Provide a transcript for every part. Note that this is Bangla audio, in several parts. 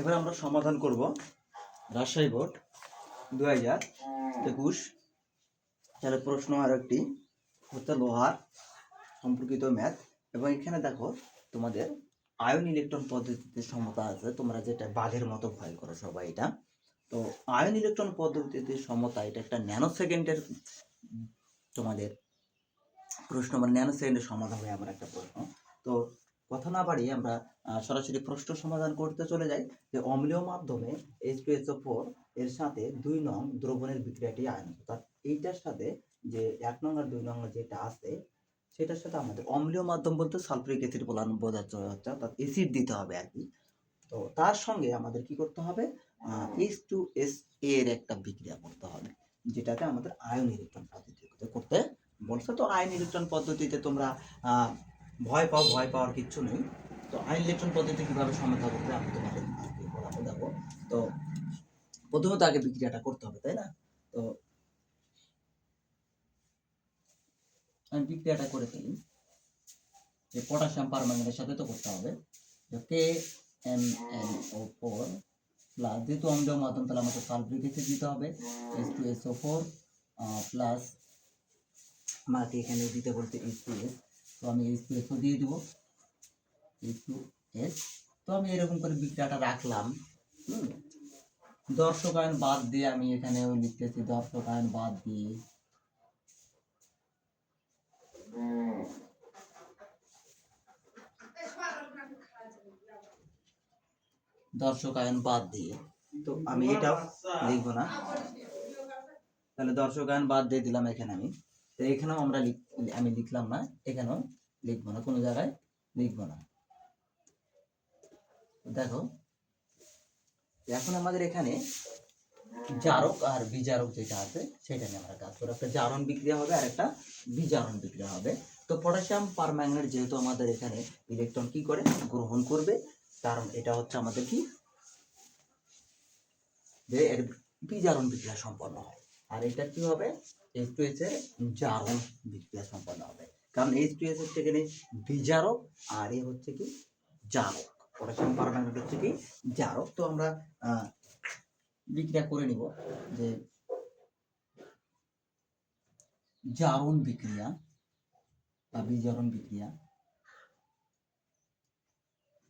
এবার আমরা সমাধান করব রাজশাহী বোর্ড দু হাজার একুশ। তাহলে প্রশ্ন আর একটি হচ্ছে লোহার সম্পর্কিত ম্যাথ। এবং এখানে দেখো, তোমাদের আয়ন ইলেকট্রন পদ্ধতিতে সমতা আছে, তোমরা যেটা বাঘের মতো ভয় করো সবাই এটা। তো আয়ন ইলেকট্রন পদ্ধতিতে সমতা, এটা একটা ন্যানো সেকেন্ডের তোমাদের প্রশ্ন মানে ন্যানো সেকেন্ডের সমাধান হয় আমার একটা প্রশ্ন। তো কথা না বাড়িয়ে আমরা সরাসরি প্রশ্ন সমাধান করতে চলে যাই যে অম্লীয় মাধ্যমে এইচ টু এসও ফোর এর সাথে দুই নং দ্রবণের বিক্রিয়াটি আয়ন অর্থাৎ এইটার সাথে যে এক নং আর দুই নং যেটা আছে, সেটার সাথে আমাদের অম্লীয় মাধ্যম বলতে সালফ্রিক অ্যাসিড বলানো বোঝাচ্ছে অর্থাৎ অ্যাসিড দিতে হবে আর কি। তো তার সঙ্গে আমাদের কি করতে হবে? এইচ টু এস এর একটা বিক্রিয়া করতে হবে, যেটাতে আমাদের আয়ন ইলেকট্রন পদ্ধতিতে করতে বলছে। তো আয়ন ইলেকট্রন পদ্ধতিতে তোমরা ভয় পাও, ভয় পাওয়ার কিচ্ছু নেই। তো আইন ইলেকট্রন পদ্ধতি কীভাবে সমাধান করবে আমি তোমাদের আজকে বলাবো দেখো তো প্রথমত আগে বিক্রিয়াটা করতে হবে, তাই না? তো আমি বিক্রিয়াটা করে ফেলি। যে পটাশিয়াম পারম্যাঙ্গানের সাথে তো করতে হবে। K M N O four plus যেহেতু অম্লীয় মাধ্যম, তাহলে আমাকে সালফ্রিক অ্যাসিড দিতে হবে। S two S O four plus মাকে এখানে দিতে বলতে এইচ টু এস তো আমি এইচ দিয়ে দিব। এস তো আমি এরকম করে বিক্রিয়াটা রাখলাম, হুম। দর্শক আয়ন বাদ দিয়ে আমি এখানে লিখতেছি দর্শক আয়ন বাদ দিয়ে। দর্শক আয়ন বাদ দিয়ে। তো আমি এটাও লিখব না। তাহলে দর্শক আয়ন বাদ দিয়ে দিলাম এখানে আমি। তো এখানেও আমরা আমি লিখলাম না, এখানেও লিখব না, কোনো জায়গায় লিখব না। দেখো, এখন আমাদের এখানে জারক আর বিজারক যেটা আছে, সেটা নিয়ে আমরা কাজ করব একটা জারণ বিক্রিয়া হবে আর একটা বিজারণ বিক্রিয়া হবে। তো পটাশিয়াম পারম্যাঙ্গানেট যেহেতু আমাদের এখানে ইলেকট্রন কি করে? গ্রহণ করবে। কারণ এটা হচ্ছে আমাদের কি? বিজারণ বিক্রিয়া সম্পন্ন হয়। আর এটা কি হবে? এইচ টু এস জারণ বিক্রিয়া সম্পন্ন হবে। কারণ এইচ টু এস হচ্ছে এখানে বিজারক আর এ হচ্ছে কি? জারক। পটাশিয়াম পারম্যাঙ্গানেট হচ্ছে কি? জারক। তো আমরা বিক্রিয়া করে নিব যে জারণ বিক্রিয়া বা বিজারণ বিক্রিয়া,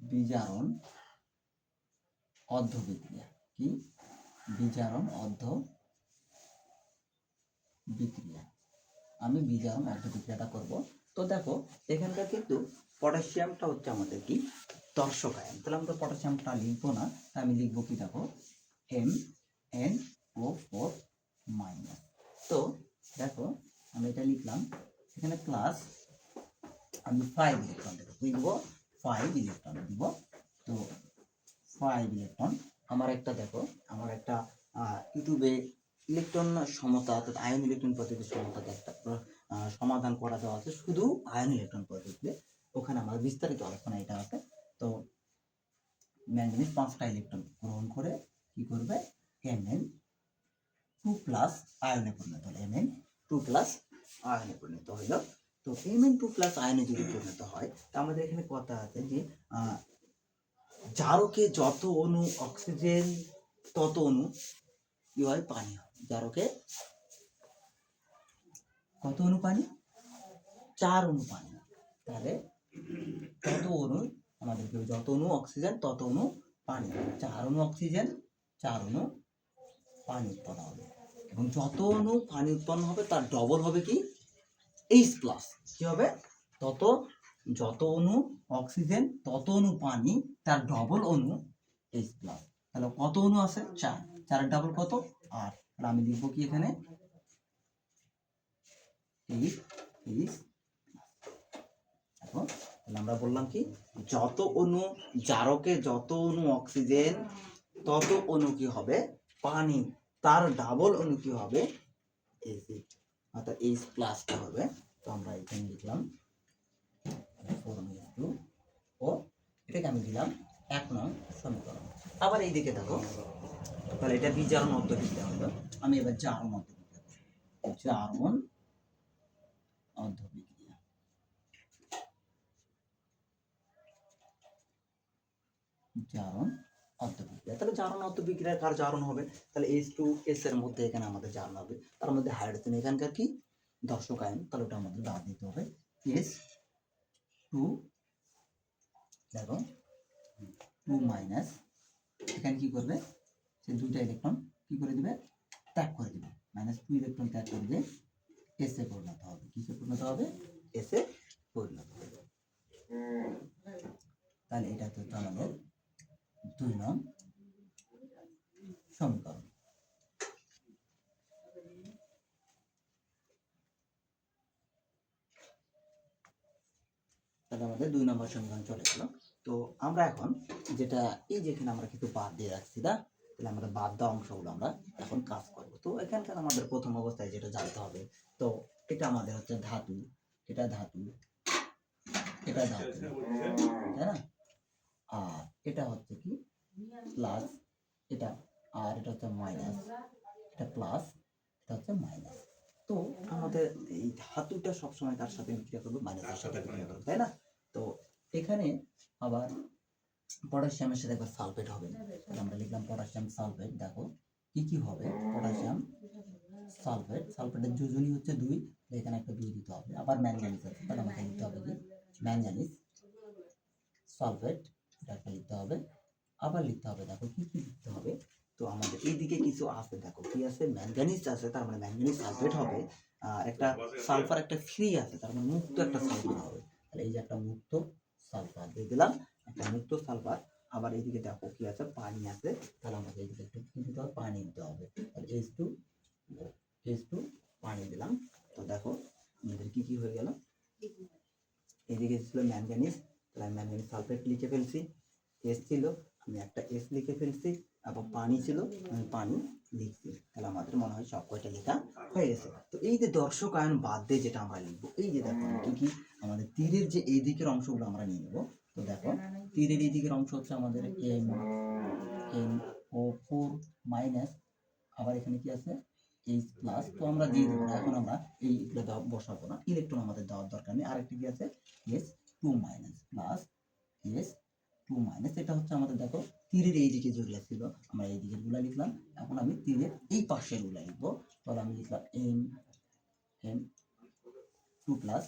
বিজারণ অর্ধ বিক্রিয়া। কি? বিজারণ অর্ধ বিক্রিয়া। আমি বিজারণ অর্ধ বিক্রিয়াটা করব। তো দেখো, এখানকার কিন্তু পটাশিয়ামটা হচ্ছে আমাদের কি? দর্শক আয়ন। তাহলে আমরা পটাশিয়ামটা লিখব না আমি লিখব কি দেখো? M, N, O, four, minus. তো দেখো, আমি এটা লিখলাম। এখানে প্লাস আমি ফাইভ ইলেকট্রন দেবো। দেবো? ফাইভ ইলেকট্রন দিব। তো ফাইভ ইলেকট্রন, আমার একটা দেখো, আমার একটা ইউটিউবে ইলেকট্রন সমতা অর্থাৎ আয়ন ইলেকট্রন পদ্ধতির সমতাতে একটা সমাধান করা দেওয়া আছে। শুধু আয়ন ইলেকট্রন পদ্ধতিতে। ওখানে আমার বিস্তারিত আলোচনা এটা আছে। তো ম্যাঙ্গানিজ পাঁচটা ইলেকট্রন গ্রহণ করে কি করবে? এম এন টু প্লাস আয়নে পরিণত হলো। এম এন টু প্লাস আয়নে পরিণত হইল তো এম এন টু প্লাস আয়নে যদি পরিণত হয়, তা আমাদের এখানে কথা আছে যে জারকে যত অণু, অক্সিজেন, তত অণু কি হয়? পানি হয়। জারকে কত অণু পানি চার অণু পানি তাহলে তত অণু আমাদের? যত অণু অক্সিজেন তত অণু পানি। চার অণু অক্সিজেন চার অণু পানি উৎপন্ন হবে। এবং যত অনু পানি উৎপন্ন হবে, তার ডবল হবে কি? এইচ প্লাস কি হবে? তত, যত অণু অক্সিজেন তত অণু পানি, তার ডবল অণু এইচ প্লাস তাহলে কত অণু আছে চার। চারের ডাবল কত? আট। তাহলে আমি লিখব কি এখানে? আমরা বললাম কি? যত অণু জারকে যত অণু অক্সিজেন, তত অণু কি হবে? পানি। তার ডাবল অণু কি হবে? এইচ হবে। তো আমরা এখানে লিখলাম। ও, এটাকে আমি দিলাম এক নং সমীকরণ। আবার এই দিকে দেখো, তাহলে এটা বিজারণ বিক্রিয়া হলো আমি এবার জারণ করব। জারণ অর্ধ বিক্রিয়া জারণ অর্ধবিক্রিয়া। তাহলে জারণ অর্ধবিক্রিয়ার কার জারণ হবে? তাহলে এইচ টু এস এর মধ্যে এখানে আমাদের জারণ হবে। তার মধ্যে হাইড্রোজেন এখানকার কি? দর্শক আয়ন। তাহলে ওটা আমাদের বাদ দিতে হবে। এস টু, দেখো টু মাইনাস, এখানে কি করবে? সে দুইটা ইলেকট্রন কি করে দিবে? ত্যাগ করে দিবে। মাইনাস টু ইলেকট্রন ত্যাগ করে দিয়ে এসে পরিণত হবে। কিসে পরিণত হবে? এসে পরিণত হবে। তাহলে এটা হচ্ছে আমাদের দুই নং সমীকরণ। তাহলে আমাদের দুই নম্বর সমীকরণ চলে গেল। তো আমরা এখন যেটা, এই যেখানে আমরা কিছু বাদ দিয়ে রাখছি, না? তাহলে আমরা বাদ দেওয়া অংশগুলো আমরা এখন কাজ করব। তো এখানকার আমাদের প্রথম অবস্থায় যেটা জানতে হবে, তো এটা আমাদের হচ্ছে ধাতু। এটা ধাতু। এটা ধাতু। তাই না? আর এটা হচ্ছে কি? প্লাস। এটা, আর এটা হচ্ছে মাইনাস। এটা প্লাস। এটা হচ্ছে মাইনাস। তো আমাদের এই ধাতুটা সবসময় তার সাথে বিক্রিয়া করবে, মাইনাসের সাথে বিক্রিয়া করবে, তাই না? তো এখানে আবার পটাশিয়ামের সাথে একবার সালফেট হবে। তাহলে আমরা লিখলাম পটাশিয়াম সালফেট। দেখো, কি কি হবে? Potassium sulphate. সালফেটের যোজনী হচ্ছে দুই। এখানে একটা দুই দিতে হবে। আবার ম্যাঙ্গানিজ আছে। তাহলে আমাকে লিখতে হবে কি? Manganese sulphate. এটা একটা লিখতে হবে। আবার লিখতে হবে, দেখো, কি কি লিখতে হবে? তো আমাদের এইদিকে কিছু আছে, দেখো, কি আছে? ম্যাঙ্গানিজ আছে, তার মানে ম্যাঙ্গানিজ সালফেট হবে। আর একটা সালফার একটা ফ্রি আছে, তার মানে মুক্ত একটা সালফার হবে। তাহলে এই যে একটা মুক্ত সালফার দিয়ে দিলাম একটা মুক্ত সালফার। আবার এইদিকে দেখো কি আছে পানি আছে। তাহলে আমাদের এইদিকে একটু কি দিতে হবে? পানি দিতে হবে। এইচ টু এইচ টু পানি দিলাম। তো দেখো আমাদের কি কি হয়ে গেল? এদিকে ছিল ম্যাঙ্গানিজ। তাহলে ম্যাঙ্গানিজ সালফেট লিখে ফেলছি। এস ছিল। আমি একটা এস লিখে ফেলছি এবং পানি ছিল আমি পানি লিখছি। তাহলে আমাদের মনে হয় সব কয়টা লেখা হয়ে গেছে। তো এই যে দর্শক আয়ন বাদ দিয়ে যেটা আমরা লিখব এই যে দেখো কি কি আমাদের তীরের যে এই দিকের অংশগুলো আমরা নিয়ে নেব। তো দেখো তীরের এই দিকের অংশ হচ্ছে আমাদের M M O four minus আবার এখানে কি আছে? এইচ প্লাস তো আমরা দিয়ে দেবো। না এখন আমরা এইগুলো বসাবো না। ইলেকট্রন আমাদের দেওয়ার দরকার নেই। আরেকটি কি আছে? S two minus plus S two minus এটা হচ্ছে আমাদের দেখো তীরের এই দিকে যেগুলো ছিল, আমরা এই দিকেরগুলা লিখলাম। এখন আমি তীরের এই পাশেরগুলা লিখব। তাহলে আমি লিখলাম M M two plus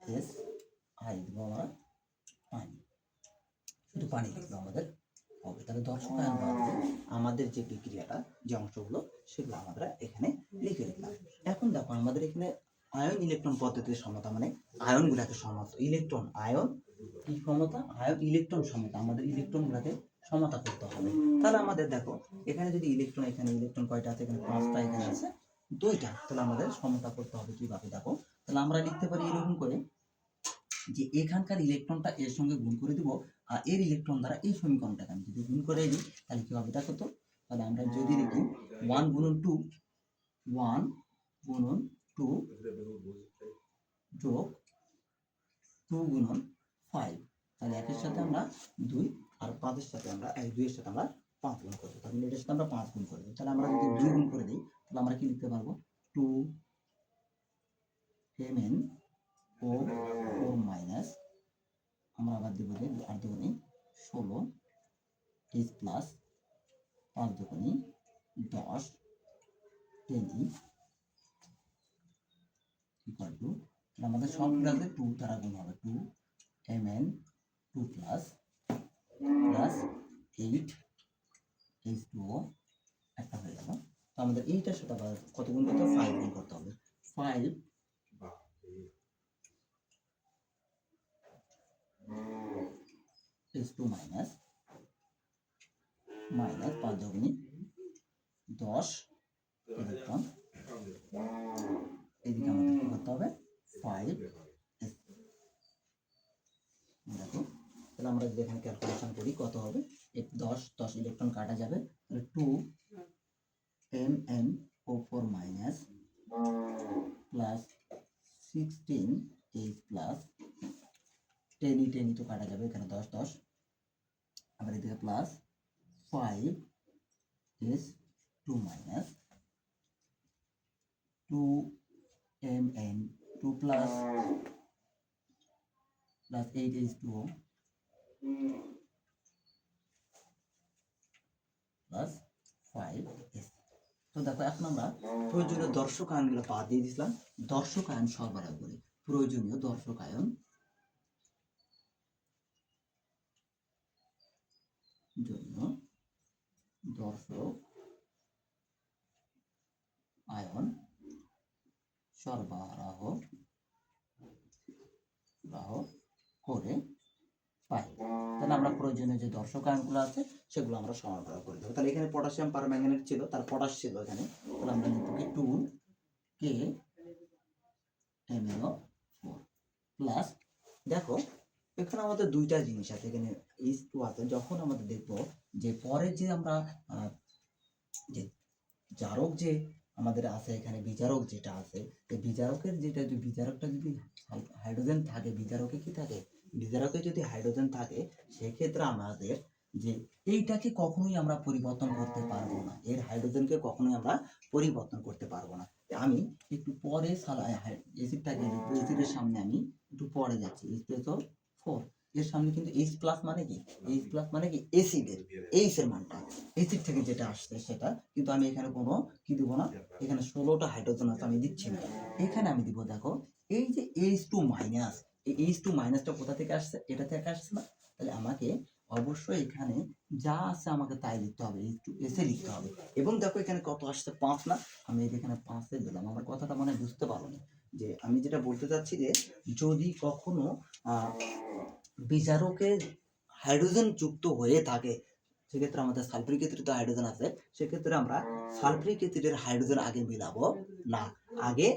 S I দেবো আমরা পানি। শুধু পানি লিখব আমাদের। হবে, তাহলে দর্শক আয়ন বাদ দিয়ে আমাদের যে বিক্রিয়াটা, যে অংশগুলো, সেগুলো আমরা এখানে লিখে লিখলাম এখন দেখো, আমাদের এখানে আয়ন ইলেকট্রন পদ্ধতির সমতা মানে আয়নগুলোকে সমতা। ইলেকট্রন আয়ন কি সমতা? আয়ন ইলেকট্রন সমতা, আমাদের ইলেকট্রনগুলোকে সমতা করতে হবে। তাহলে আমাদের দেখো, এখানে যদি ইলেকট্রন, এখানে ইলেকট্রন কয়টা আছে? এখানে পাঁচটা এখানে আছে। দুইটা, তাহলে আমাদের সমতা করতে হবে কীভাবে? দেখো, তাহলে আমরা লিখতে পারি এরকম করে যে এখানকার ইলেকট্রনটা এর সঙ্গে গুণ করে দিব, আর এর ইলেকট্রন দ্বারা এই সমীকরণটাকে আমি যদি গুণ করে দিই তাহলে কি হবে? দেখো তো, তাহলে আমরা যদি লিখি ওয়ান গুণন টু ওয়ান গুণন টু যোগ টু গুণন ফাইভ তাহলে একের সাথে আমরা দুই আর পাঁচের সাথে আমরা, এই দুইয়ের সাথে আমরা পাঁচ গুণ করব। তাহলে এটার সাথে আমরা পাঁচ গুণ করে দিই তাহলে আমরা যদি দুই গুণ করে দিই, তাহলে আমরা কি লিখতে পারব? Two M N O four minus আমরা আবার দেবো আট দুগুণি ষোলো এইচ প্লাস পাঁচ দুগুণি দশ টেন ই। ইকুয়াল টু আমাদের সব ক্লাসে টু দ্বারা গুণ হবে। Two M N two plus plus eight H two O একটা হয়ে গেল। তো আমাদের এইটার সাথে আবার কত গুণ করতে হবে? ফাইভ গুণ করতে হবে। Five H two minus minus পাঁচ দশ ইলেকট্রন এদিকে আমাদের কি করতে হবে ফাইভ দেখো তাহলে আমরা যদি এখানে ক্যালকুলেশন করি কত হবে এক দশ দশ ইলেকট্রন কাটা যাবে তাহলে two M N O four minus plus sixteen H plus ten E ten E তো কাটা যাবে, এখানে দশ দশ। আবার এদিকে plus five S two minus two M N two plus plus eight H two plus five তো দেখো, এখন আমরা প্রয়োজনীয় দর্শক আয়নগুলো বাদ দিয়ে দিয়েছিলাম দর্শক আয়ন সরবরাহ করি। প্রয়োজনীয় দর্শক আয়ন জন্য দর্শক আয়ন সরবরাহ রাহ করে পাই। তাহলে আমরা প্রয়োজনীয় যে দর্শক আয়নগুলো আছে, সেগুলো আমরা সরবরাহ করে দেবো। তাহলে এখানে পটাশিয়াম পারম্যাঙ্গানেট ছিল, তার পটাশ ছিল এখানে। তাহলে আমরা লিখব কি? Two K MNO four plus দেখো, এখানে আমাদের দুইটা জিনিস আছে। এখানে এইচ টু আছে। যখন আমাদের দেখব যে পরে যে আমরা যে জারক যে আমাদের আছে এখানে, বিজারক যেটা আছে, এই বিজারকের যেটা, যে বিজারকটা যদি হাইড্রোজেন থাকে, বিজারকে কি থাকে? বিজারকে যদি হাইড্রোজেন থাকে, সেক্ষেত্রে আমাদের যে এইটাকে কখনোই আমরা পরিবর্তন করতে পারব না। এর হাইড্রোজেনকে কখনোই আমরা পরিবর্তন করতে পারব না। আমি একটু পরে এসিডটাকে এসিডের সামনে আমি একটু পরে যাচ্ছি। ফোর এর সামনে কিন্তু এইচ প্লাস মানে কি? এইচ প্লাস মানে কি? এসিডের এইচ এর মানটা। এসিড থেকে যেটা আসছে সেটা কিন্তু আমি এখানে কোনো কি দিব না? এখানে ষোলোটা হাইড্রোজেন আছে, আমি দিচ্ছি না। এখানে আমি দিব, দেখো, এই যে এইচ টু মাইনাস এই এইচ টু মাইনাসটা কোথা থেকে আসছে? এটা থেকে আসছে না? তাহলে আমাকে অবশ্যই এখানে যা আছে আমাকে তাই লিখতে হবে এইচ টু এসে লিখতে হবে। এবং দেখো এখানে কত আসছে? পাঁচ না? আমি এখানে পাঁচে দিলাম। আমার কথাটা মনে বুঝতে পারো না। যে আমি যেটা বলতে চাচ্ছি যে, যদি কখনো বিজারকে হাইড্রোজেন যুক্ত হয়ে থাকে, সেক্ষেত্রে আমাদের সালফিউরিক অ্যাসিডে হাইড্রোজেন আছে, সেক্ষেত্রে আমরা সালফিউরিক অ্যাসিডের হাইড্রোজেন আগে মিলাবো না। আগে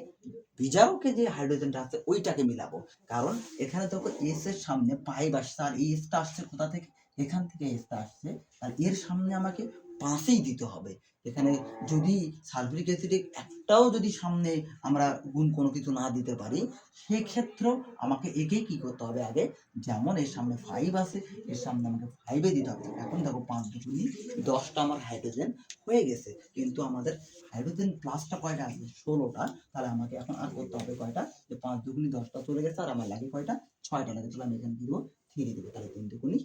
বিজারকে যে হাইড্রোজেনটা আছে, ওইটাকে মিলাবো। কারণ এখানে দেখো এস এর সামনে পাইপ আসছে আর এসটা আসছে কোথা থেকে? এখান থেকে এসটা আসছে। আর এর সামনে আমাকে পাঁচেই দিতে হবে। এখানে যদি সালফিউরিক অ্যাসিডে একটাও যদি সামনে আমরা গুণ কোনো কিছু না দিতে পারি সেক্ষেত্রেও আমাকে একেই কি করতে হবে আগে? যেমন এর সামনে ফাইভ আছে, এর সামনে আমাকে ফাইভে দিতে হবে। এখন দেখো পাঁচ দুগুনি দশটা আমার হাইড্রোজেন হয়ে গেছে। কিন্তু আমাদের হাইড্রোজেন প্লাসটা কয়টা আছে? ষোলোটা। তাহলে আমাকে এখন আর করতে হবে কয়টা? যে পাঁচ দুগুনি দশটা চলে গেছে, আর আমার লাগে কয়টা? ছয়টা লাগে। তাহলে আমি এখানে দেবো? থ্রি দেবো। তাহলে তিন দুগুনি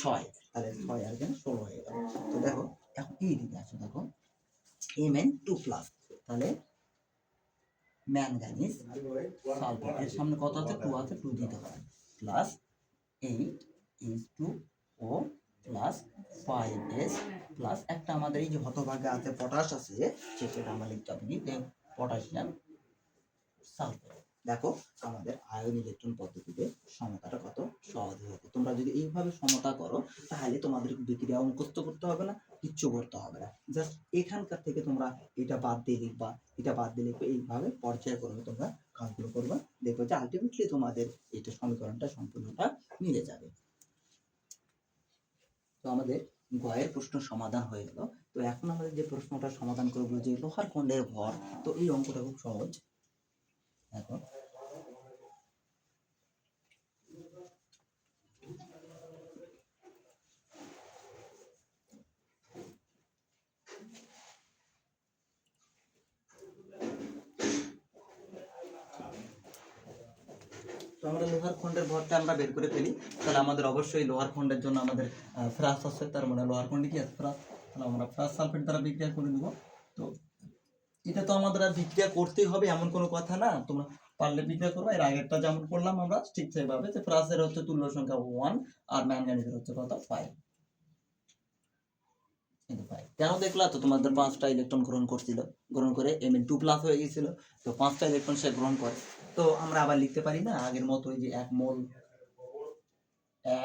ছয়। তাহলে ছয় আর এখানে ষোলো হয়ে গেল। তো দেখো এখন এই দিকে আসো দেখো। এম এন টু প্লাস তাহলে ম্যাঙ্গানিজ সালফেট এর সামনে কত আছে? টু আছে টু দিতে হবে। Plus eight H two O plus five S plus একটা আমাদের এই যে হতভাগে আছে পটাশ আছে সেটা আমরা লিখতে কি পটাশিয়াম সালফেট দেখো আমাদের আয়ন ইলেকট্রন পদ্ধতিতে সমতাটা কত সহজ হবে তোমরা যদি এইভাবে সমতা করো, তাহলে তোমাদের বিক্রিয়া মুখস্থ করতে হবে না, কিচ্ছু করতে হবে না। জাস্ট এখানকার থেকে তোমরা এটা বাদ দিয়ে লিখবা, এটা বাদ দিয়ে লিখবে, এইভাবে পর্যায়ক্রমে তোমরা কাজগুলো করবে, দেখবে যে আলটিমেটলি তোমাদের এটা সমীকরণটা সম্পূর্ণটা মিলে যাবে। তো আমাদের গয়ের প্রশ্ন সমাধান হয়ে গেল। তো এখন আমাদের যে প্রশ্নটা সমাধান করব, যে লোহার খণ্ডের ভর, তো এই অঙ্কটা খুব সহজ। দেখো তো আমরা লোহার খণ্ডের ভরটা আমরা বের করে ফেলি। তাহলে আমাদের অবশ্যই লোহার খণ্ডের জন্য আমাদের ফ্রাস আছে। তার মানে লোহার খণ্ডে কি আছে? ফ্রাস। তাহলে আমরা ফ্রাস সালফেট দ্বারা বিক্রিয়া করে দেবো তো এটা তো আমাদের আর বিক্রিয়া করতেই হবে, এমন কোনো কথা না। তোমরা পারলে বিক্রিয়া করব এর আগেরটা যেমন করলাম আমরা, ঠিক সেভাবে। যে ফ্রাসের হচ্ছে তুল্য সংখ্যা ওয়ান আর ম্যাঙ্গানিজের হচ্ছে কত? ফাইভ কেন দেখলা? তো তোমাদের পাঁচটা ইলেকট্রন গ্রহণ করছিল। গ্রহণ করে এম টু প্লাস হয়ে গেছিল তো পাঁচটা ইলেকট্রন সে গ্রহণ করে। তো আমরা আবার লিখতে পারি না, আগের মতো ওই যে এক মোল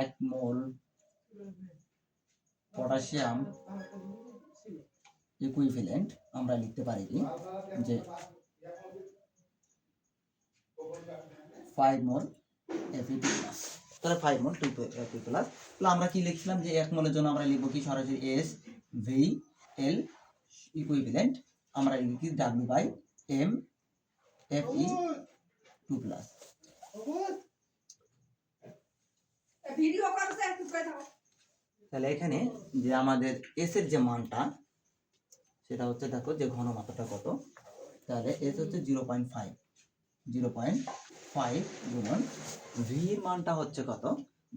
এক মোল, পটাশিয়াম ইকুইভ্যালেন্ট আমরা লিখতে পারি কি? যে ফাইভ মোল এফিটি প্লাস তাহলে ফাইভ মোল টু এফি প্লাস তাহলে আমরা কি লিখছিলাম যে এক মোলের জন্য আমরা লিখব কি? সরাসরি এস ভি এল ইকুইভ্যালেন্ট আমরা লিখি W by M F E two plus তাহলে এখানে যে আমাদের এস এর যে মানটা সেটা হচ্ছে দেখো যে ঘনমাত্রাটা কত? তাহলে এস হচ্ছে zero point five zero point five গুণন ভির মানটা হচ্ছে কত?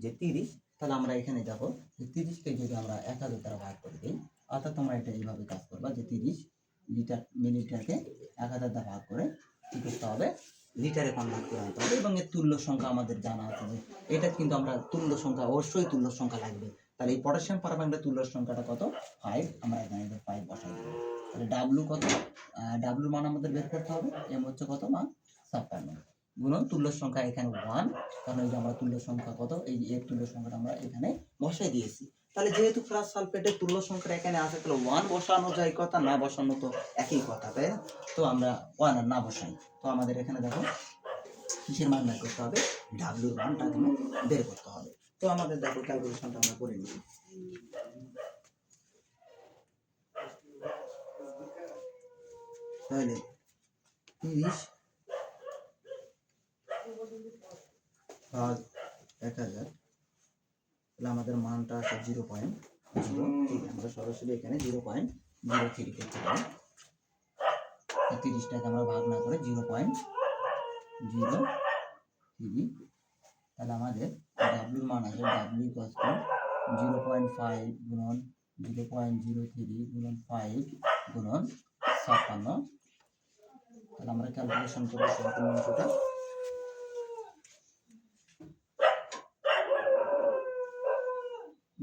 যে তিরিশ। তাহলে আমরা এখানে যাব। যে তিরিশকে যদি আমরা এক হাজার দ্বারা ভাগ করে দিই, অর্থাৎ তোমরা এটা এইভাবে কাজ করবা যে তিরিশ লিটার মিলিটারকে এক হাজার দ্বারা ভাগ করে কী করতে হবে? লিটারে কনভার্ট করে আনতে হবে। এবং এর তুল্য সংখ্যা আমাদের জানা আছে যে এটা কিন্তু আমরা তুল্য সংখ্যা, অবশ্যই তুল্য সংখ্যা লাগবে। তাহলে এই পটাশিয়াম পারম্যাঙ্গের তুল্য সংখ্যাটা কত? ফাইভ আমরা এখানে ফাইভ বসাই দেবো তাহলে ডাব্লু কত? ডাব্লুর মান আমাদের বের করতে হবে। এম হচ্ছে কত? মান ছাপ্পান্ন। গুণন তুল্য সংখ্যা এখানে ওয়ান কারণ এই যে আমরা তুল্য সংখ্যা কত? এই এর তুল্য সংখ্যাটা আমরা এখানে বসাই দিয়েছি। তাহলে যেহেতু প্লাস সালফেটের তুল্য সংখ্যা এখানে আছে, তাহলে ওয়ান বসানো যায় কথা, না বসানো তো একই কথা, তাই না? তো আমরা ওয়ান আর না বসাই। তো আমাদের এখানে দেখো, কিসের মান বের করতে হবে? ডাব্লিউর মানটা এখানে বের করতে হবে। তো আমাদের দেখো ক্যালকুলেশনটা আমরা করে নিই। তাহলে তিরিশ ভাগ এক হাজার, তাহলে আমাদের মানটা আসে জিরো পয়েন্ট জিরো ঠিক আমরা সরাসরি এখানে জিরো পয়েন্ট জিরো থ্রি করতে পারি। তিরিশটাকে আমরা ভাগ না করে জিরো পয়েন্ট জিরো থ্রি তাহলে আমাদের ডাব্লিউর মান আছে W equal to zero point five গুণন জিরো পয়েন্ট জিরো থ্রি গুণন ফাইভ গুণন ছাপ্পান্ন। তাহলে আমরা ক্যালকুলেশন করব সম্পূর্ণ অংশটা।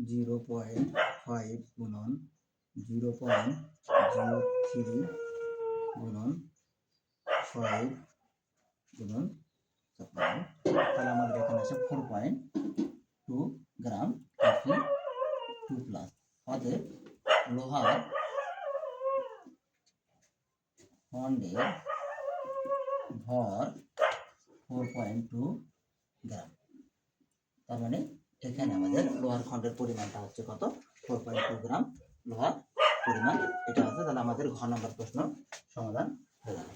জিরো পয়েন্ট ফাইভ গুণন জিরো পয়েন্ট জিরো থ্রি গুণন ফাইভ গুণন ছাপ্পান্ন। আছে ফোর পয়েন্ট টু গ্রাম কফি টু প্লাস অতএব লোহার খণ্ডের ভর ফোর পয়েন্ট টু গ্রাম তার মানে এখানে আমাদের লোহার খণ্ডের পরিমাণটা হচ্ছে কত? ফোর পয়েন্ট টু গ্রাম লোহার পরিমাণ। এটা আছে তাহলে আমাদের ঘ নম্বর প্রশ্ন সমাধান হয়ে গেল।